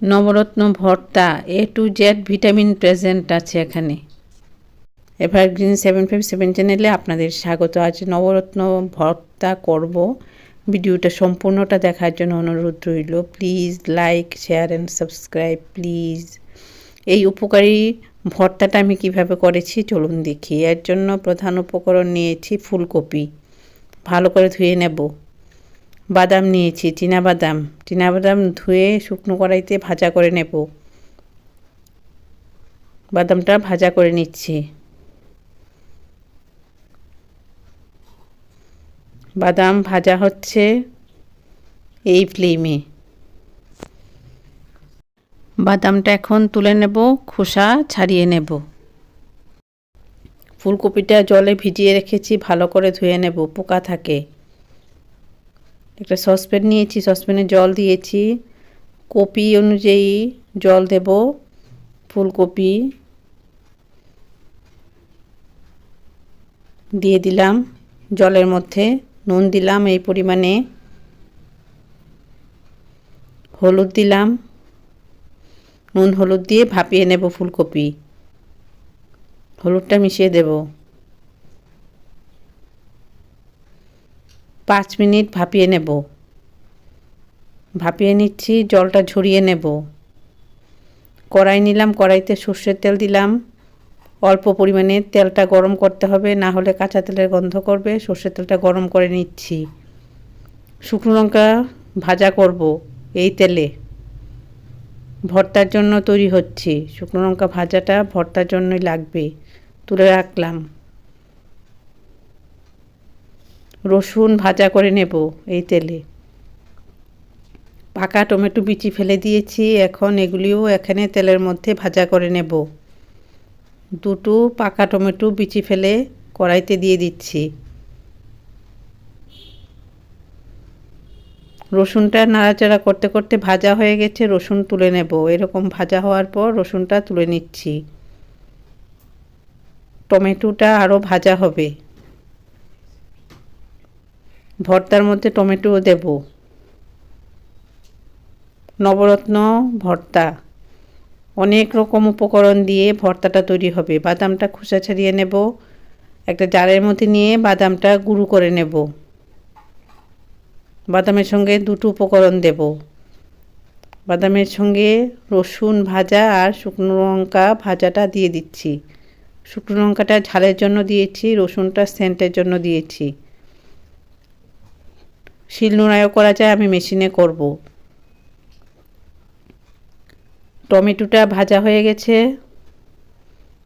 নবরত্ন ভর্তা A to Z vitamin present আছে এখানে। এভারগ্রিন সেভেন ফাইভ সেভেন চ্যানেলে আপনাদের স্বাগত। আজ নবরত্ন ভর্তা করব। ভিডিওটা সম্পূর্ণটা দেখার জন্য অনুরোধ রইল। Please like share and subscribe please এই উপকারী ভর্তাটা আমি কীভাবে করেছি চলুন দেখি। এর জন্য প্রধান উপকরণ নিয়েছি ফুলকপি। ভালো করে ধুয়ে নেব। বাদাম নিয়েছি বাদাম। বাদাম ধুয়ে শুকনো কড়াইতে ভাজা করে নেব। বাদামটা ভাজা করে নিচ্ছি। বাদাম ভাজা হচ্ছে এই ফ্লেমে। বাদামটা এখন তুলে নেব, খোসা ছাড়িয়ে নেব। ফুলকপিটা জলে ভিজিয়ে রেখেছি, ভালো করে ধুয়ে নেব, পোকা থাকে। একটা সসপ্যান নিয়েছি, সসপ্যানে জল দিয়েছি। কপি অনুযায়ী জল দেব, ফুলকপি। দিয়ে দিলাম জলের মধ্যে, নুন দিলাম এই পরিমাণে। হলুদ দিলাম। নুন হলুদ দিয়ে ভাপিয়ে নেব ফুলকপি। হলুদটা মিশিয়ে দেব। পাঁচ মিনিট ভাপিয়ে নেব। ভাপিয়ে নিচ্ছি, জলটা ঝরিয়ে নেব। কড়াই নিলাম, কড়াইতে সর্ষের তেল দিলাম। অল্প পরিমাণে তেলটা গরম করতে হবে, না হলে কাঁচা তেলের গন্ধ করবে। সর্ষের তেলটা গরম করে নিচ্ছি। শুকনো লঙ্কা ভাজা করব এই তেলে। ভর্তার জন্য তৈরি হচ্ছে। শুকনো লঙ্কা ভাজাটা ভর্তার জন্যই লাগবে। তুলে রাখলাম। রসুন ভাজা করে নেব এই তেলে। পাকা টমেটো বিচি ফেলে দিয়েছি, এখন এগুলিও এখানে তেলের মধ্যে ভাজা করে নেব। দুটো পাকা টমেটো বিচি ফেলে কড়াইতে দিয়ে দিচ্ছি। রসুনটা নাড়াচাড়া করতে করতে ভাজা হয়ে গেছে, রসুন তুলে নেব। এরকম ভাজা হওয়ার পর রসুনটা তুলে নিচ্ছি। টমেটোটা আরও ভাজা হবে। ভর্তার মধ্যে টমেটোও দেব। নবরত্ন ভর্তা। অনেক রকম উপকরণ দিয়ে ভর্তাটা তৈরি হবে। বাদামটা খোসা ছাড়িয়ে নেব। একটা জারের মধ্যে নিয়ে বাদামটা গুঁড়ো করে নেব। বাদামের সঙ্গে দুটো উপকরণ দেব। বাদামের সঙ্গে রসুন ভাজা আর শুকনো লঙ্কা ভাজাটা দিয়ে দিচ্ছি। শুকনো লঙ্কাটা ঝালের জন্য দিয়েছি, রসুনটা সেন্টের জন্য দিয়েছি। শিল নোড়ায়ও করা যায়, আমি মেশিনে করব। টমেটোটা ভাজা হয়ে গেছে,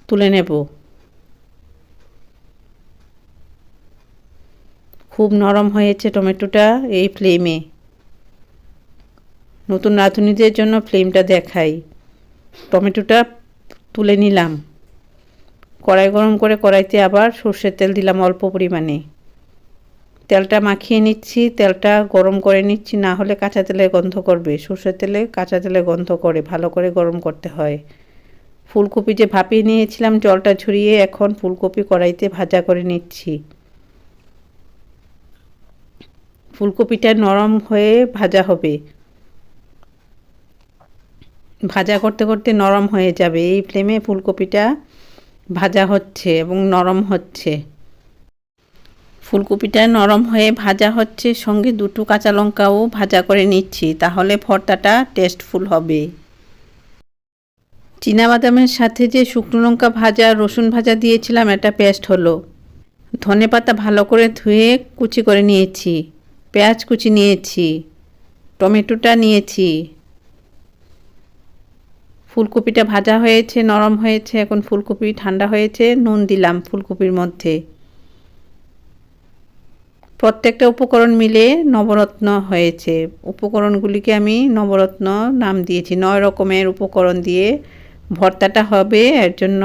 তুলে নেব। খুব নরম হয়েছে টমেটোটা এই ফ্লেমে। নতুন রাঁধুনিদের জন্য ফ্লেমটা দেখাই। টমেটোটা তুলে নিলাম। কড়াই গরম করে কড়াইতে আবার সর্ষের তেল দিলাম অল্প পরিমাণে। তেলটা মাখিয়ে নিচ্ছি, তেলটা গরম করে নিচ্ছি, না হলে কাঁচা তেলে গন্ধ করবে। সর্ষের তেলে কাঁচা তেলে গন্ধ করে, ভালো করে গরম করতে হয়। ফুলকপি যে ভাপিয়ে নিয়েছিলাম, জলটা ঝরিয়ে এখন ফুলকপি কড়াইতে ভাজা করে নিচ্ছি। ফুলকপিটা নরম হয়ে ভাজা হবে। ভাজা করতে করতে নরম হয়ে যাবে। এই ফ্লেমে ফুলকপিটা ভাজা হচ্ছে এবং নরম হচ্ছে। ফুলকপিটা নরম হয়ে ভাজা হচ্ছে, সঙ্গে দুটো কাঁচা লঙ্কাও ভাজা করে নিচ্ছি, তাহলে ভর্তাটা টেস্টফুল হবে। বাদামের সাথে যে শুকনো লঙ্কা ভাজা, রসুন ভাজা দিয়েছিলাম, এটা পেস্ট হলো। ধনে পাতা ভালো করে ধুয়ে কুচি করে নিয়েছি, পেঁয়াজ কুচি নিয়েছি, টমেটোটা নিয়েছি। ফুলকপিটা ভাজা হয়েছে, নরম হয়েছে, এখন ফুলকপি ঠান্ডা হয়েছে, নুন দিলাম ফুলকপির মধ্যে। প্রত্যেকটা উপকরণ মিলে নবরত্ন হয়েছে। উপকরণগুলিকে আমি নবরত্ন নাম দিয়েছি। নয় রকমের উপকরণ দিয়ে ভর্তাটা হবে, এর জন্য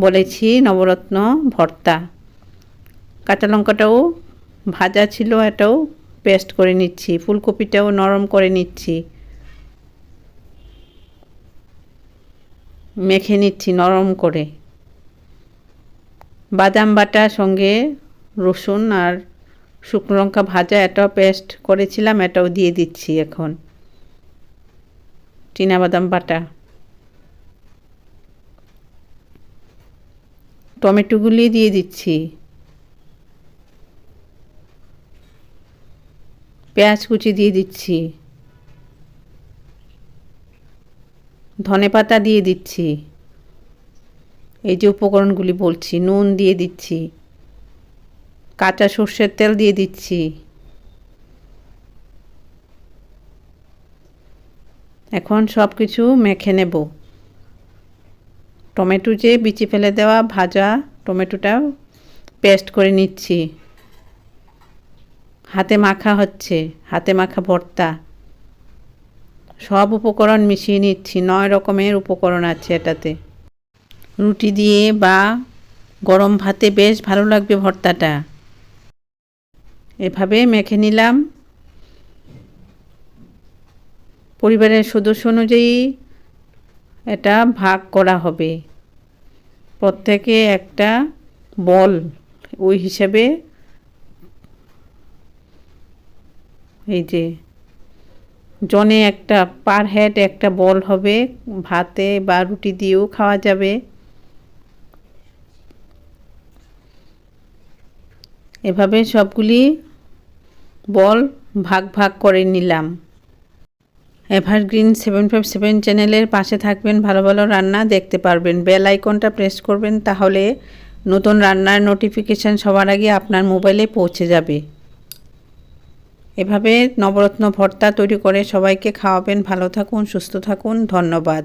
বলেছি নবরত্ন ভর্তা। কাঁচা লঙ্কাটাও ভাজা ছিল, এটাও পেস্ট করে নিচ্ছি। ফুলকপিটাও নরম করে নিচ্ছি। মেখে নিচ্ছি নরম করে। বাদাম বাটা, সঙ্গে রসুন আর শুকনো লঙ্কা ভাজা, এটাও পেস্ট করেছিলাম, এটাও দিয়ে দিচ্ছি এখন। বাদাম বাটা। টমেটোগুলি দিয়ে দিচ্ছি। পেঁয়াজ কুচি দিয়ে দিচ্ছি। ধনে পাতা দিয়ে দিচ্ছি। এই যে উপকরণগুলি বলছি, নুন দিয়ে দিচ্ছি। কাঁচা সর্ষের তেল দিয়ে দিচ্ছি। এখন সব কিছু মেখে নেব। টমেটো যে বিচি ফেলে দেওয়া ভাজা টমেটোটা পেস্ট করে নিচ্ছি। হাতে মাখা হচ্ছে, হাতে মাখা ভর্তা। সব উপকরণ মিশিয়ে নিচ্ছি, নয় রকমের উপকরণ আছে এটাতে। রুটি দিয়ে বা গরম ভাতে বেশ ভালো লাগবে ভর্তাটা। এভাবে মেখে নিলাম। পরিবারের সদস্য অনুযায়ী এটা ভাগ করা হবে। প্রত্যেকে একটা বল ওই হিসাবে এই যে জনে একটা পার হেড একটা বল হবে, ভাতে বা রুটি দিয়েও খাওয়া যাবে। এভাবে সবগুলি বল ভাগ ভাগ করে নিলাম। এভারগ্রিন সেভেন ফাইভ সেভেন চ্যানেলের পাশে থাকবেন, ভালো ভালো রান্না দেখতে পারবেন। বেল আইকনটা প্রেস করবেন, তাহলে নতুন রান্নার নোটিফিকেশান সবার আগে আপনার মোবাইলে পৌঁছে যাবে। এভাবে নবরত্ন ভর্তা তৈরি করে সবাইকে খাওয়াবেন। ভালো থাকুন, সুস্থ থাকুন, ধন্যবাদ।